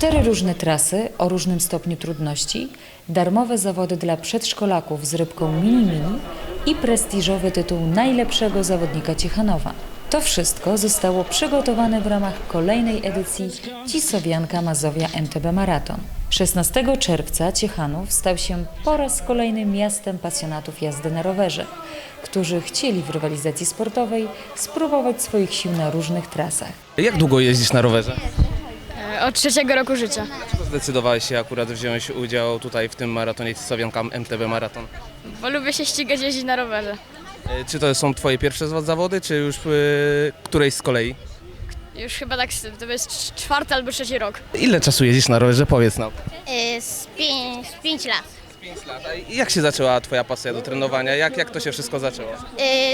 Cztery różne trasy o różnym stopniu trudności, darmowe zawody dla przedszkolaków z rybką mini-mini i prestiżowy tytuł najlepszego zawodnika Ciechanowa. To wszystko zostało przygotowane w ramach kolejnej edycji Cisowianka Mazowia MTB Maraton. 16 czerwca Ciechanów stał się po raz kolejny miastem pasjonatów jazdy na rowerze, którzy chcieli w rywalizacji sportowej spróbować swoich sił na różnych trasach. Jak długo jeździsz na rowerze? E, Od trzeciego roku życia. Dlaczego zdecydowałeś się akurat wziąć udział tutaj w tym maratonie Sowianka MTB Maraton? Bo lubię się ścigać, jeździć na rowerze. E, Czy to są twoje pierwsze z- zawody, czy już e, którejś z kolei? Już chyba tak, to jest czwarty albo trzeci rok. Ile czasu jeździsz na rowerze? Powiedz nam. Y, Z 5 lat. 5 lat. I jak się zaczęła twoja pasja do trenowania? Jak, jak to się wszystko zaczęło?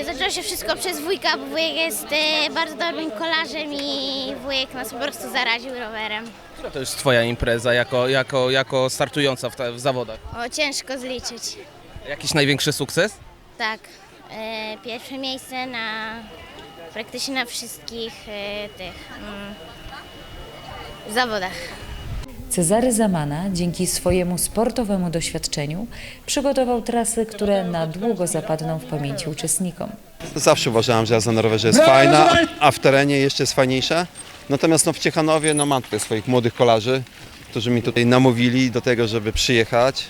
Y, Zaczęło się wszystko przez wujka, bo wujek jest y, bardzo dobrym kolarzem i wujek nas po prostu zaraził rowerem. Która to jest twoja impreza jako, jako, jako startująca w, te, w zawodach? O, ciężko zliczyć. Jakiś największy sukces? Tak, y, pierwsze miejsce na praktycznie na wszystkich y, tych mm, zawodach. Cezary Zamana dzięki swojemu sportowemu doświadczeniu przygotował trasy, które na długo zapadną w pamięci uczestnikom. Zawsze uważałem, że jazda na rowerze jest fajna, a w terenie jeszcze jest fajniejsza. Natomiast no, w Ciechanowie no, mam tutaj swoich młodych kolarzy, którzy mi tutaj namówili do tego, żeby przyjechać.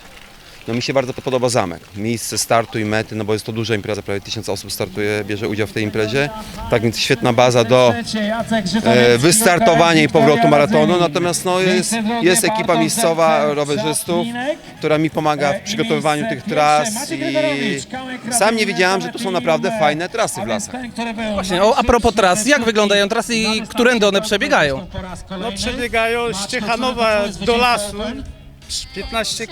No mi się bardzo podoba zamek, miejsce startu i mety, no bo jest to duża impreza, prawie tysiąc osób startuje, bierze udział w tej imprezie. Tak więc świetna baza do e, wystartowania i powrotu maratonu. Natomiast no, jest, jest ekipa miejscowa rowerzystów, która mi pomaga w przygotowywaniu tych tras i sam nie wiedziałem, że to są naprawdę fajne trasy w lasach. Właśnie, o, a propos tras, jak wyglądają trasy i którędy one przebiegają? No przebiegają z Ciechanowa do lasu 15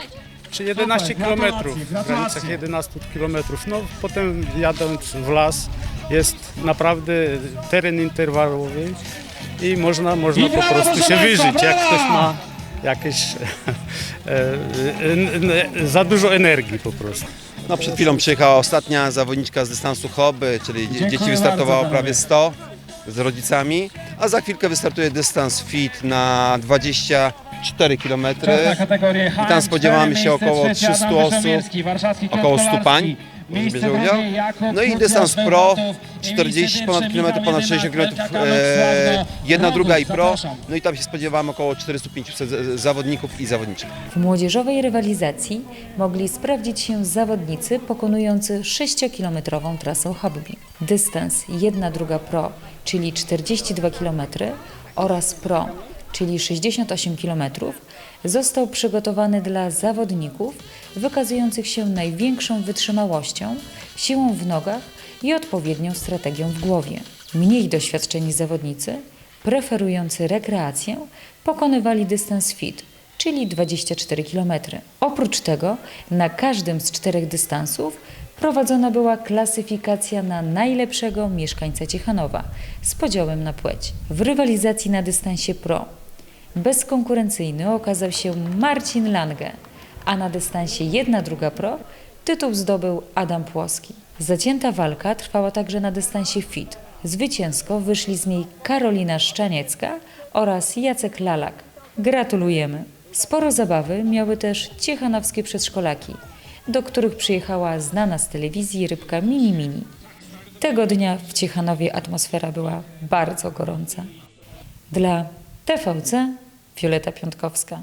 czy 11 kilometrów, w granicach 11 kilometrów. No potem jadąc w las jest naprawdę teren interwałowy i można, można po prostu się wyżyć, jak ktoś ma jakieś e, e, e, za dużo energii po prostu. No, przed chwilą przyjechała ostatnia zawodniczka z dystansu hobby, czyli dzie- dzieci wystartowało prawie 100 z rodzicami, a za chwilkę wystartuje dystans fit na 24 km. I tam spodziewamy się około 300 osób, około 100 pań, którzy bierze udział. No i dystans pro, 40 ponad kilometrów, ponad 60 km, e, jedna, druga i pro. No i tam się spodziewamy około 400-500 z- zawodników i zawodniczek. W młodzieżowej rywalizacji mogli sprawdzić się zawodnicy pokonujący 6-kilometrową trasę hobby. Dystans 1 druga pro, czyli 42 km oraz pro, czyli 68 km został przygotowany dla zawodników wykazujących się największą wytrzymałością, siłą w nogach i odpowiednią strategią w głowie. Mniej doświadczeni zawodnicy preferujący rekreację pokonywali dystans fit, czyli 24 km. Oprócz tego na każdym z czterech dystansów prowadzona była klasyfikacja na najlepszego mieszkańca Ciechanowa z podziałem na płeć. W rywalizacji na dystansie pro bezkonkurencyjny okazał się Marcin Lange, a na dystansie 1-2 pro tytuł zdobył Adam Płoski. Zacięta walka trwała także na dystansie fit. Zwycięsko wyszli z niej Karolina Szczaniecka oraz Jacek Lalak. Gratulujemy! Sporo zabawy miały też ciechanowskie przedszkolaki, do których przyjechała znana z telewizji rybka Mini Mini. Tego dnia w Ciechanowie atmosfera była bardzo gorąca. Dla TVC Wioleta Piątkowska.